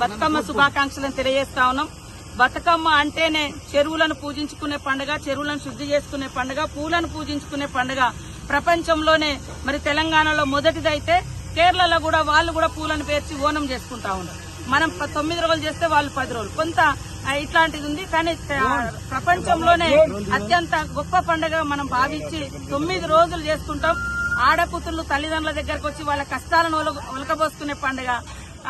బతుకమ్మ శుభాకాంక్షలను తెలియజేస్తా ఉన్నాం. బతుకమ్మ అంటేనే చెరువులను పూజించుకునే పండుగ చెరువులను శుద్ధి చేసుకునే పండుగ పూలను పూజించుకునే పండుగ. ప్రపంచంలోనే మరి తెలంగాణలో మొదటిదైతే కేరళలో కూడా వాళ్ళు కూడా పూలను పేర్చి ఓనం చేసుకుంటా ఉన్నారు. మనం తొమ్మిది రోజులు చేస్తే వాళ్ళు పది రోజులు. కొంత ఇట్లాంటిది ఉంది. కానీ ప్రపంచంలోనే అత్యంత గొప్ప పండుగ మనం భావించి తొమ్మిది రోజులు చేసుకుంటాం. ఆడకూతుళ్ళు తల్లిదండ్రుల దగ్గరకు వచ్చి వాళ్ళ కష్టాలను ఒలక- ఒలకబోసుకునే పండుగ.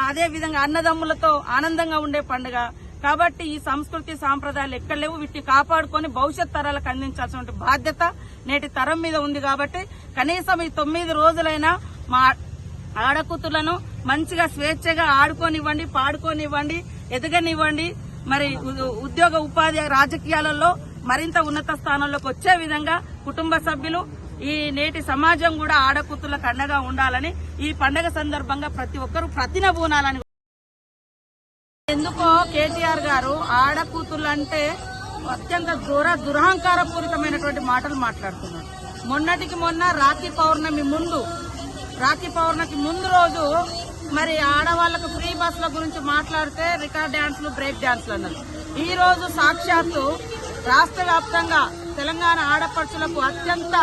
అదే విధంగా అన్నదమ్ములతో ఆనందంగా ఉండే పండుగ. కాబట్టి ఈ సంస్కృతి సాంప్రదాయాలు ఎక్కడ లేవు. వీటిని కాపాడుకొని భవిష్యత్ తరాలకు అందించాల్సిన బాధ్యత నేటి తరం మీద ఉంది కాబట్టి కనీసం ఈ తొమ్మిది రోజులైనా మా ఆడకూతులను మంచిగా స్వేచ్ఛగా ఆడుకోనివ్వండి పాడుకోనివ్వండి ఎదగనివ్వండి. మరి ఉద్యోగ ఉపాధి రాజకీయాలలో మరింత ఉన్నత స్థానంలోకి వచ్చే విధంగా కుటుంబ సభ్యులు ఈ నేటి సమాజం కూడా ఆడకూతులకు అండగా ఉండాలని ఈ పండగ సందర్భంగా ప్రతి ఒక్కరూ ప్రతినబూనాలని ఎందుకో కేటీఆర్ గారు ఆడకూతులు అంటే అత్యంత దూర దురహంకారపూరితమైనటువంటి మాటలు మాట్లాడుతున్నారు. మొన్నటికి మొన్న రాఖీ పౌర్ణమి ముందు రాఖీ పౌర్ణమికి ముందు రోజు మరి ఆడవాళ్ళకు ఫ్రీ బస్సుల గురించి మాట్లాడితే రికార్డ్ డ్యాన్స్లు బ్రేక్ డ్యాన్స్లు అన్నారు. ఈ రోజు సాక్షాత్తు రాష్ట్ర వ్యాప్తంగా తెలంగాణ ఆడపడుచులకు అత్యంత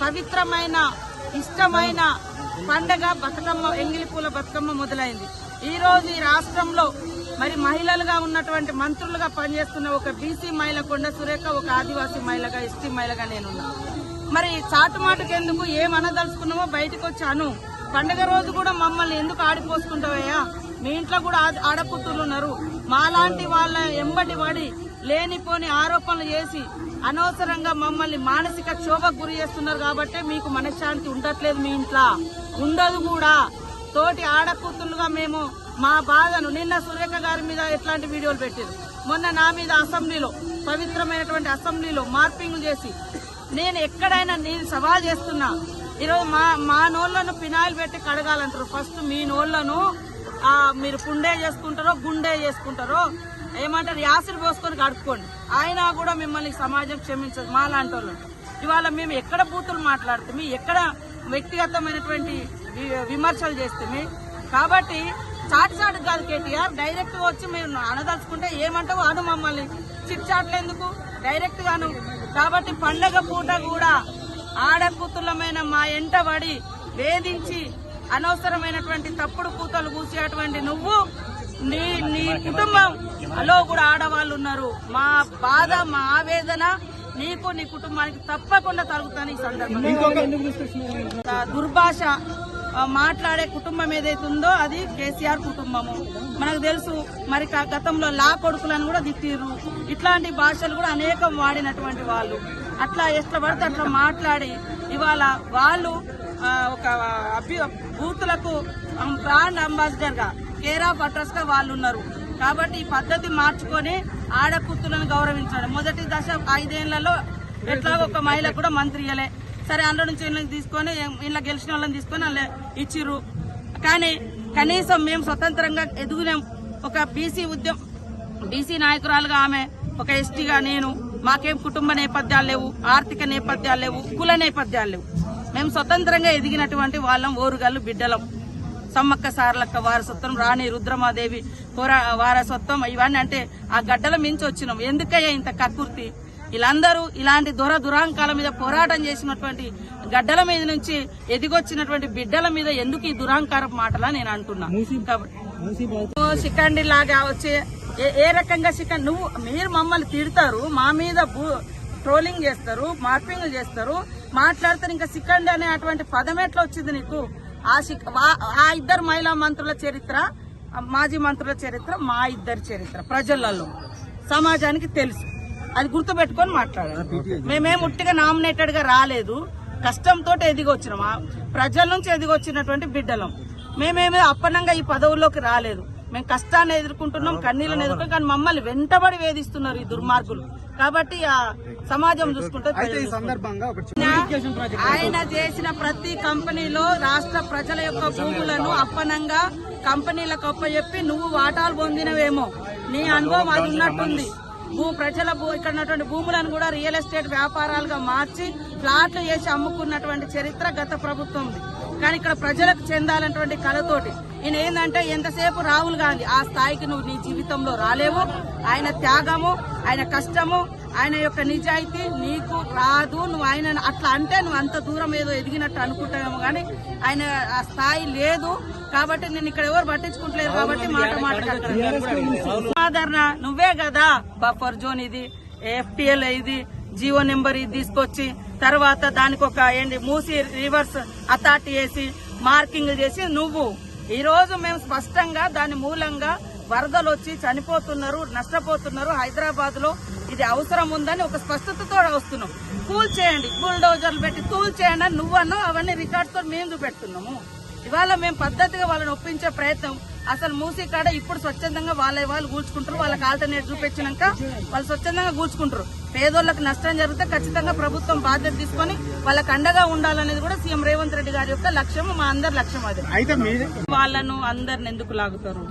పవిత్రమైన ఇష్టమైన పండగ బతుకమ్మ ఎంగిలిపూల బతుకమ్మ మొదలైంది. ఈ రోజు ఈ రాష్ట్రంలో మరి మహిళలుగా ఉన్నటువంటి మంత్రులుగా పనిచేస్తున్న ఒక బీసీ మహిళ కొండ సురేఖ ఒక ఆదివాసీ మహిళగా ఎస్టీ మహిళగా నేనున్నా. మరి చాటుమాటకెందుకు ఏమనదలుచుకున్నామో బయటకు వచ్చాను. పండగ రోజు కూడా మమ్మల్ని ఎందుకు ఆడిపోసుకుంటావయ్యా? మీ ఇంట్లో కూడా ఆడ- ఆడపుత్రులు ఉన్నారు. మాలాంటి వాళ్ళ ఎంబటి పడి లేనిపోని ఆరోపణలు చేసి అనవసరంగా మమ్మల్ని మానసిక క్షోభకు గురి చేస్తున్నారు కాబట్టి మీకు మనశ్శాంతి ఉండట్లేదు మీ ఇంట్లో. ఉండదు కూడా. తోటి ఆడకూతులుగా మేము మా బాధను నిన్న సురేఖ గారి మీద ఎట్లాంటి వీడియోలు పెట్టారు? మొన్న నా మీద అసెంబ్లీలో పవిత్రమైనటువంటి అసెంబ్లీలో మార్పింగ్లు చేసి నేను ఎక్కడైనా నేను సవాల్ చేస్తున్నా ఈరోజు మా మా నోళ్ళను పినాయిల్ పెట్టి కడగాలంటారు. ఫస్ట్ మీ నోళ్ళను మీరు పుండే చేసుకుంటారో గుండె చేసుకుంటారో ఏమంటారు యాసిడ్ పోసుకొని కడుక్కోండి. అయినా కూడా మిమ్మల్ని సమాజం క్షమించదు. మా లాంటి వాళ్ళు. ఇవాళ మేము ఎక్కడ బూతులు మాట్లాడుతాము ఎక్కడ వ్యక్తిగతమైనటువంటి విమర్శలు చేస్తే? కాబట్టి చాటు చాటు కాదు కేటీఆర్. డైరెక్ట్ వచ్చి మీరు అనదలుచుకుంటే ఏమంటావు? అను మమ్మల్ని. చిట్ డైరెక్ట్ గాను కాబట్టి పండగ పూట కూడా ఆడకూతులమైన మా ఎంట పడి వేధించి అనవసరమైనటువంటి తప్పుడు కూతలు కూసేటువంటి నువ్వు నీ నీ కుటుంబంలో కూడా ఆడవాళ్ళు ఉన్నారు. మా బాధ మా ఆవేదన నీకు నీ కుటుంబానికి తప్పకుండా తరుగుతాను ఈ సందర్భంగా దుర్భాష మాట్లాడే కుటుంబం ఏదైతే ఉందో అది కేసీఆర్ కుటుంబము. మనకు తెలుసు మరి గతంలో లా కొడుకులను కూడా దిట్టిర్రు ఇట్లాంటి భాషలు కూడా అనేకం వాడినటువంటి వాళ్ళు. అట్లా ఎట్లా పడితే అట్లా మాట్లాడి ఇవాళ వాళ్ళు ఒక అభ్యు బూతులకు బ్రాండ్ అంబాసిడర్గా కేర్ ఆఫ్ అడ్రస్గా వాళ్ళు ఉన్నారు. కాబట్టి ఈ పద్ధతి మార్చుకొని ఆడకూతులను గౌరవించడం మొదటి దశ ఐదేళ్ళలో ఎట్లా ఒక మహిళ కూడా మంత్రి ఇయ్యలే. సరే అందులో నుంచి వీళ్ళని తీసుకొని ఇలా గెలిచిన వాళ్ళని తీసుకొని వాళ్ళు ఇచ్చిర్రు. కానీ కనీసం మేము స్వతంత్రంగా ఎదుగులేం. ఒక బీసీ ఉద్యమం బీసీ నాయకురాలుగా ఆమె ఒక ఎస్టీగా నేను మాకేం కుటుంబ నేపథ్యాలు లేవు ఆర్థిక నేపథ్యాలు లేవు కుల నేపథ్యాలు లేవు. మేము స్వతంత్రంగా ఎదిగినటువంటి వాళ్ళం ఓరుగల్లు బిడ్డలం. సమ్మక్క సారలక్క వారసత్వం రాణి రుద్రమాదేవి పోరా వారసత్వం ఇవన్నీ అంటే ఆ గడ్డల మించి వచ్చినాం. ఎందుకయ్యా ఇంత కక్కుర్తి వీళ్ళందరూ ఇలాంటి దొర దురాంకాల మీద పోరాటం చేసినటువంటి గడ్డల మీద నుంచి ఎదిగొచ్చినటువంటి బిడ్డల మీద ఎందుకు ఈ దురాంకార మాటలా నేను అంటున్నా? కాబట్టి లాగా వచ్చి ఏ- రకంగా శిఖండి నువ్వు మీరు మమ్మల్ని తిడతారు మా మీద ట్రోలింగ్ చేస్తారు మార్పింగ్లు చేస్తారు. మాట్లాడతారు ఇంకా శిఖండి అనే అటువంటి పదం ఎట్లా వచ్చింది నీకు? ఆ వా- ఆ ఇద్దరు మహిళా మంత్రుల చరిత్ర మాజీ మంత్రుల చరిత్ర మా ఇద్దరి చరిత్ర ప్రజలలో సమాజానికి తెలుసు. అది గుర్తుపెట్టుకొని మాట్లాడాలి. మేమేం ఉట్టిగా నామినేటెడ్గా రాలేదు కష్టంతో ఎదిగొచ్చినాం. ఆ ప్రజల నుంచి ఎదిగొచ్చినటువంటి బిడ్డలం. మేమేమి అప్పనంగా ఈ పదవుల్లోకి రాలేదు. మేము కష్టాన్ని ఎదుర్కొంటున్నాం కన్నీళ్ళని ఎదుర్కొంటాం కానీ మమ్మల్ని వెంటబడి వేధిస్తున్నారు ఈ దుర్మార్గులు. కాబట్టి ఆ సమాజం చూసుకుంటే ఆయన చేసిన ప్రతి కంపెనీలో రాష్ట్ర ప్రజల యొక్క భూములను అప్పనంగా కంపెనీలకు అప్పచెప్పి నువ్వు వాటాలు పొందినవేమో. నీ అనుభవం అది ఉన్నట్టుంది. భూ ప్రజల భూ ఇక్కడ ఉన్నటువంటి భూములను కూడా రియల్ ఎస్టేట్ వ్యాపారాలుగా మార్చి ప్లాట్లు చేసి అమ్ముకున్నటువంటి చరిత్ర గత ప్రభుత్వం కానీ ఇక్కడ ప్రజలకు చెందాలన్నటువంటి కళతోటి ఈయన ఏంటంటే ఎంతసేపు రాహుల్ గాంధీ ఆ స్థాయికి నువ్వు నీ జీవితంలో రాలేవు. ఆయన త్యాగము ఆయన కష్టము ఆయన యొక్క నిజాయితీ నీకు రాదు. నువ్వు ఆయన అట్లా అంటే నువ్వు అంత దూరం ఏదో ఎదిగినట్టు అనుకుంటావేమో కానీ ఆయన ఆ స్థాయి లేదు కాబట్టి నేను ఇక్కడ ఎవరు పట్టించుకుంటలేరు కాబట్టి మాట మాట ఆదరణ నువ్వే కదా బఫర్ జోన్ ఇది ఎఫ్టిఎల్ ఇది జియో నెంబర్ ఇది తీసుకొచ్చి తర్వాత దానికి ఒక ఏంటి మూసి రివర్స్ అథారిటీ వేసి మార్కింగ్ చేసి నువ్వు ఈ రోజు మేము స్పష్టంగా దాని మూలంగా వరదలు వచ్చి చనిపోతున్నారు నష్టపోతున్నారు హైదరాబాద్లో ఇది అవసరం ఉందని ఒక స్పష్టతతో వస్తున్నాం. కూల్ చేయండి బుల్డోజర్లు పెట్టి కూల్ చేయండి అని నువ్వన్నా అవన్నీ రికార్డ్స్తో మేము చూపెడుతున్నాము. ఇవాళ మేము పద్ధతిగా వాళ్ళని ఒప్పించే ప్రయత్నం అసలు మూసీ కాడ ఇప్పుడు స్వచ్ఛందంగా వాళ్ళ వాళ్ళు కూర్చుకుంటారు వాళ్ళకి ఆల్టర్నేట్ చూపించినాక వాళ్ళు స్వచ్ఛందంగా కూర్చుకుంటారు పేదోళ్ళకి నష్టం జరిగితే ఖచ్చితంగా ప్రభుత్వం బాధ్యత తీసుకొని వాళ్ళకి అండగా ఉండాలనేది కూడా సీఎం రేవంత్ రెడ్డి గారి యొక్క లక్ష్యం మా అందరి లక్ష్యం అదే. వాళ్ళను అందరిని ఎందుకు లాగుతారు?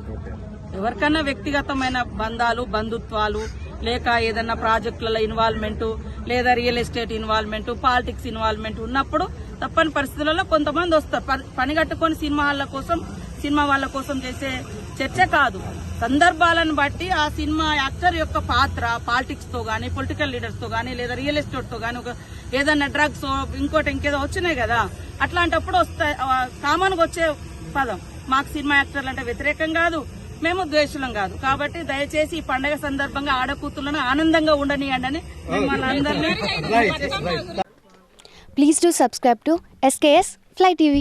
ఎవరికైనా వ్యక్తిగతమైన బంధాలు బంధుత్వాలు లేక ఏదన్నా ప్రాజెక్టులలో ఇన్వాల్వ్మెంట్ లేదా real estate involvement politics involvement ఉన్నప్పుడు తప్పని పరిస్థితులలో కొంతమంది వస్తారు. పని కట్టుకొని సినిమా వాళ్ళ కోసం సినిమా వాళ్ళ కోసం చేసే చర్చ కాదు. సందర్భాలను బట్టి ఆ సినిమా యాక్టర్ యొక్క పాత్ర పాలిటిక్స్తో గానీ పొలిటికల్ లీడర్స్తో గానీ లేదా రియల్ ఎస్టేట్తో గానీ ఒక ఏదన్నా డ్రగ్స్ ఇంకోటి ఇంకేదో వచ్చినాయి కదా. అట్లాంటప్పుడు వస్తాయి కామన్గా వచ్చే పదం. మాకు సినిమా యాక్టర్లు అంటే వ్యతిరేకం కాదు మేము ద్వేషులం కాదు. కాబట్టి దయచేసి ఈ పండగ సందర్భంగా ఆడకూతులను ఆనందంగా ఉండనియండి అని మిమ్మల్ని అందరినీ Please do subscribe to SKS Fly TV.